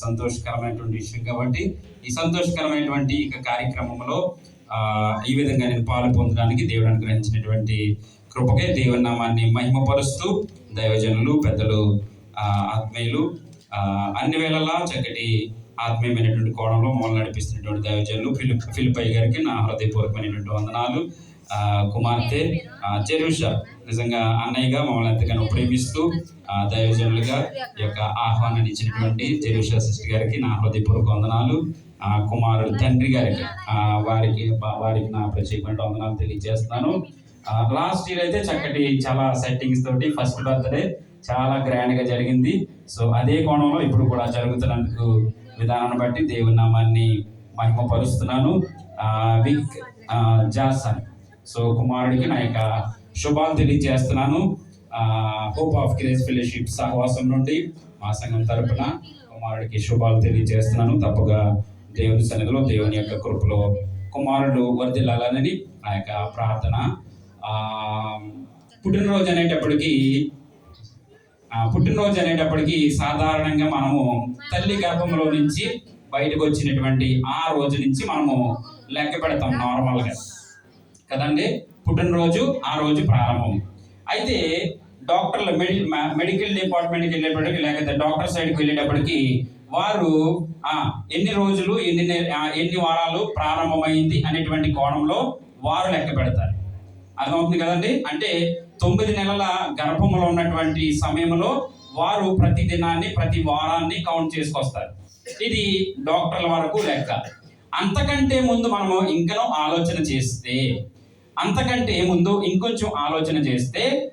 సంతోషకరమైనటువంటి విషయం కాబట్టి ఈ సంతోషకరమైనటువంటి ఇక కార్యక్రమంలో ఆ, ఈ విధంగా నేను పాలు పొందడానికి దేవుడు అనుగ్రహించినటువంటి కృపకే దేవుని నామాన్ని మహిమపరుస్తూ దైవజనులు పెద్దలు ఆ, ఆత్మీయులు అన్ని వేళలా చక్కటి ఆత్మీయమైనటువంటి కోణంలో మమ్మల్ని నడిపిస్తున్నటువంటి దైవజనులు ఫిలిప్ ఫిలిపై గారికి నా హృదయపూర్వకమైనటువంటి వందనాలు. ఆ, కుమార్తె చెరుష నిజంగా అన్నయ్యగా మమ్మల్ని ఎంతగానో ప్రేమిస్తూ దైవజనులుగా ఈ యొక్క ఆహ్వానాన్ని ఇచ్చినటువంటి జెరూష సిస్టర్ గారికి నా హృదయపూర్వక వందనాలు. ఆ, కుమారుడు తండ్రి గారికి వారికి వారికి నా ప్రత్యేకమైన వందనాలు తెలియజేస్తున్నాను. లాస్ట్ ఇయర్ అయితే చక్కటి చాలా సెట్టింగ్స్ తోటి ఫస్ట్ బర్త్డే చాలా గ్రాండ్గా జరిగింది. సో అదే కోణంలో ఇప్పుడు కూడా జరుగుతున్నందుకు విధానాన్ని బట్టి దేవుని నామాన్ని మహిమపరుస్తున్నాను. విక్ జాసన్. సో కుమారుడికి నా యొక్క శుభాలు తెలియజేస్తున్నాను. హోప్ ఆఫ్ గ్రేస్ ఫెలోషిప్ సహవాసం నుండి మా సంఘం తరపున కుమారుడికి శుభాలు తెలియజేస్తున్నాను. తప్పగా దేవుని సన్నిధిలో దేవుని యొక్క కృపలో కుమారుడు వర్ధిల్లాలని నా యొక్క ప్రార్థన. పుట్టినరోజు అనేటప్పటికీ పుట్టినరోజు అనేటప్పటికీ సాధారణంగా మనము తల్లి గర్భంలో నుంచి బయటకు వచ్చినటువంటి ఆ రోజు నుంచి మనము లెక్క పెడతాం నార్మల్గా. కదండి? పుట్టినరోజు ఆ రోజు ప్రారంభం. అయితే డాక్టర్ల మెడి మెడికల్ డిపార్ట్మెంట్కి వెళ్ళేటప్పటికి లేకపోతే డాక్టర్ సైడ్కి వెళ్ళేటప్పటికి వారు ఎన్ని రోజులు ఎన్ని ఎన్ని వారాలు ప్రారంభమైంది అనేటువంటి కోణంలో వారు లెక్క పెడతారు. అర్థమవుతుంది కదండి? అంటే తొమ్మిది నెలల గర్భంలో ఉన్నటువంటి సమయంలో వారు ప్రతి దినాన్ని ప్రతి వారాన్ని కౌంట్ చేసుకొస్తారు. ఇది డాక్టర్ల వరకు లెక్క. అంతకంటే ముందు మనము ఇంకనో ఆలోచన చేస్తే అంతకంటే ముందు ఇంకొంచెం ఆలోచన చేస్తే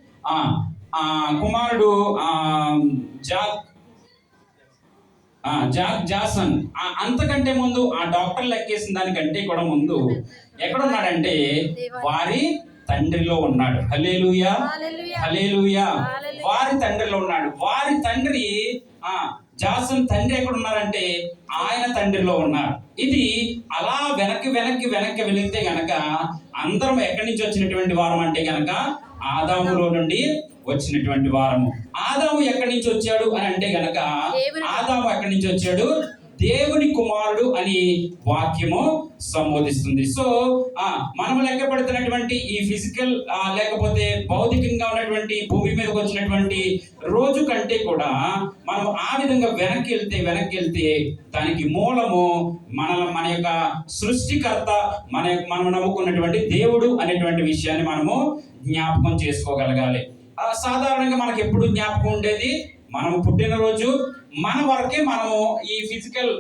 కుమారుడు ఆ జాక్ ఆ, జాక్ జాసన్. అంతకంటే ముందు ఆ డాక్టర్ లెక్కేసిన దానికంటే కూడా ముందు ఎక్కడున్నాడంటే వారి తండ్రిలో ఉన్నాడు. హలేలుయా. హలేలుయా. వారి తండ్రిలో ఉన్నాడు. వారి తండ్రి ఆ జాసన్ తండ్రి ఎక్కడ ఉన్నారంటే ఆయన తండ్రిలో ఉన్నారు. ఇది అలా వెనక్కి వెనక్కి వెనక్కి వెళితే గనక అందరం ఎక్కడి నుంచి వచ్చినటువంటి వారం అంటే గనక ఆదాములో నుండి వచ్చినటువంటి వారము. ఆదాము ఎక్కడి నుంచి వచ్చాడు అని అంటే గనక ఆదాము ఎక్కడి నుంచి వచ్చాడు? దేవుని కుమారుడు అని వాక్యము సంబోధిస్తుంది. సో ఆ మనం లెక్క పెడుతున్నటువంటి ఈ ఫిజికల్ లేకపోతే భౌతికంగా ఉన్నటువంటి భూమి మీదకి వచ్చినటువంటి రోజు కంటే కూడా మనం ఆ విధంగా వెనక్కి వెళ్తే వెనక్కి వెళ్తే దానికి మూలము మన మన యొక్క సృష్టికర్త మన మనం నమ్ముకున్నటువంటి దేవుడు అనేటువంటి విషయాన్ని మనము జ్ఞాపకం చేసుకోగలగాలి. సాధారణంగా మనకి ఎప్పుడు జ్ఞాపకం ఉండేది? మనం పుట్టినరోజు మన వరకే మనము ఈ ఫిజికల్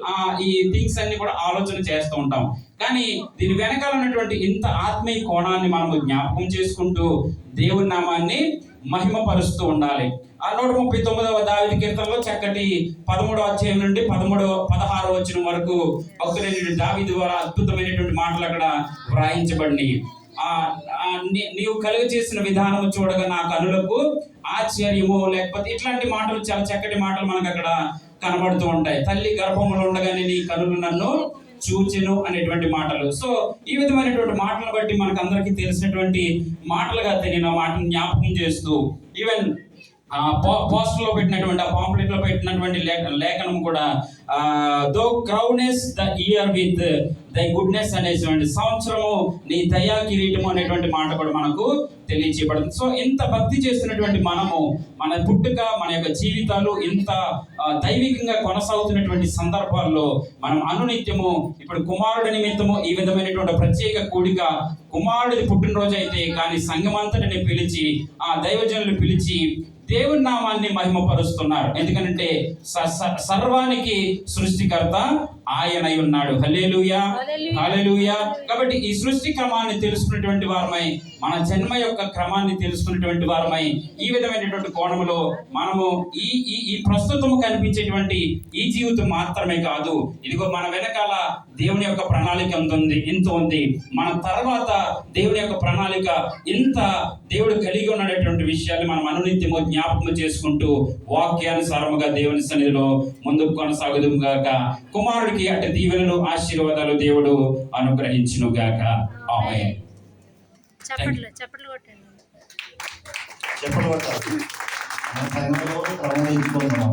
ఈ థింగ్స్ అన్ని కూడా ఆలోచన చేస్తూ ఉంటాం. కానీ దీని వెనకాల ఉన్నటువంటి ఇంత ఆత్మీయ కోణాన్ని మనము జ్ఞాపకం చేసుకుంటూ దేవుని నామాన్ని మహిమపరుస్తూ ఉండాలి. ఆ నూట ముప్పై తొమ్మిదవ దావిది కీర్తనలో చక్కటి పదమూడవ అధ్యాయం నుండి పదమూడవ పదహారవ వచ్చిన వరకు భక్తులైనటువంటి దావిది ద్వారా అద్భుతమైనటువంటి మాటలు అక్కడ వ్రాయించబడినాయి నీవు కలుగ చేసిన విధానం చూడగా నా కనులకు ఆశ్చర్యము లేకపోతే ఇట్లాంటి మాటలు చాలా చక్కటి మాటలు మనకు అక్కడ కనబడుతూ ఉంటాయి. తల్లి గర్భంలో ఉండగానే నీ కనులు నన్ను చూచెను అనేటువంటి మాటలు. సో ఈ విధమైనటువంటి మాటలను బట్టి మనకు అందరికీ తెలిసినటువంటి మాటలుగా తెలియని మాటను జ్ఞాపకం చేస్తూ ఈవెన్ ఆ పోస్టర్లో పెట్టినటువంటి ఆ పాంప్లెట్లో పెట్టినటువంటి లేఖ- లేఖనం కూడా thou crownest the year with thy goodness అనేటువంటి సంవత్సరము నీ దయా కిరీటము అనేటువంటి మాట కూడా మనకు తెలియచేయబడుతుంది. సో ఇంత భక్తి చేస్తున్నటువంటి మనము మన పుట్టుక మన యొక్క జీవితాలు ఇంత దైవికంగా కొనసాగుతున్నటువంటి సందర్భాల్లో మనం అనునిత్యము ఇప్పుడు కుమారుడి నిమిత్తము ఈ విధమైనటువంటి ప్రత్యేక కూడిక కుమారుడిది పుట్టినరోజు అయితే కానీ సంఘమంతటిని పిలిచి ఆ దైవజనులు పిలిచి దేవుని నామాన్ని మహిమపరుస్తున్నారు. ఎందుకంటే సర్వానికి సృష్టికర్త ఆయనై ఉన్నాడు. హల్లెలూయా. కాబట్టి ఈ సృష్టి క్రమాన్ని తెలుసుకున్నటువంటి వారమై మన జన్మ యొక్క క్రమాన్ని తెలుసుకున్నటువంటి వారమై ఈ విధమైనటువంటి కోణములో మనము ఈ ఈ ఈ ప్రస్తుతము కనిపించేటువంటి ఈ జీవితం మాత్రమే కాదు. ఇదిగో మన వెనకాల దేవుని యొక్క ప్రణాళిక ఎంత ఉంది? ఇంత ఉంది? మన తర్వాత దేవుని యొక్క ప్రణాళిక ఇంత దేవుడు కలిగి ఉన్నటువంటి విషయాన్ని మనం అనునిత్యము జ్ఞాపకం చేసుకుంటూ వాక్యానుసారముగా దేవుని సన్నిధిలో ముందుకు కొనసాగుదు గాక. కుమారుడికి అటు దీవెనలు ఆశీర్వాదాలు దేవుడు అనుగ్రహించును గాక ఆమె చప్పట్లు చప్పట్లు కొట్టండి క్రమం ఎంచుకుంటున్నాం